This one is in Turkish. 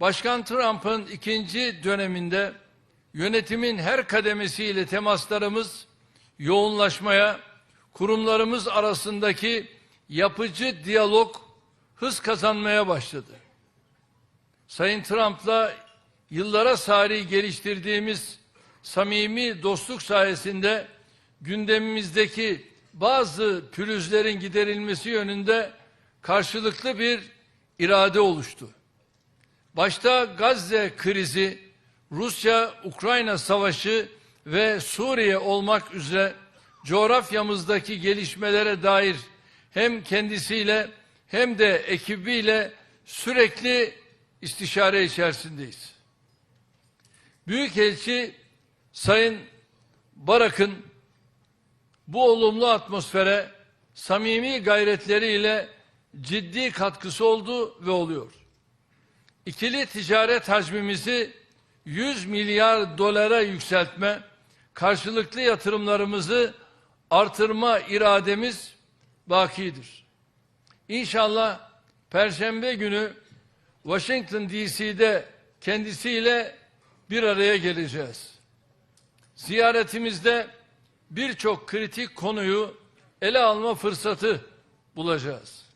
Başkan Trump'ın ikinci döneminde yönetimin her kademesiyle temaslarımız yoğunlaşmaya, kurumlarımız arasındaki yapıcı diyalog hız kazanmaya başladı. Sayın Trump'la yıllara sari geliştirdiğimiz samimi dostluk sayesinde gündemimizdeki bazı pürüzlerin giderilmesi yönünde karşılıklı bir irade oluştu. Başta Gazze krizi, Rusya-Ukrayna savaşı ve Suriye olmak üzere coğrafyamızdaki gelişmelere dair hem kendisiyle hem de ekibiyle sürekli istişare içerisindeyiz. Büyükelçi Sayın Barak'ın bu olumlu atmosfere samimi gayretleriyle ciddi katkısı oldu ve oluyor. İkili ticaret hacmimizi 100 milyar dolara yükseltme, karşılıklı yatırımlarımızı artırma irademiz bakidir. İnşallah Perşembe günü Washington DC'de kendisiyle bir araya geleceğiz. Ziyaretimizde birçok kritik konuyu ele alma fırsatı bulacağız.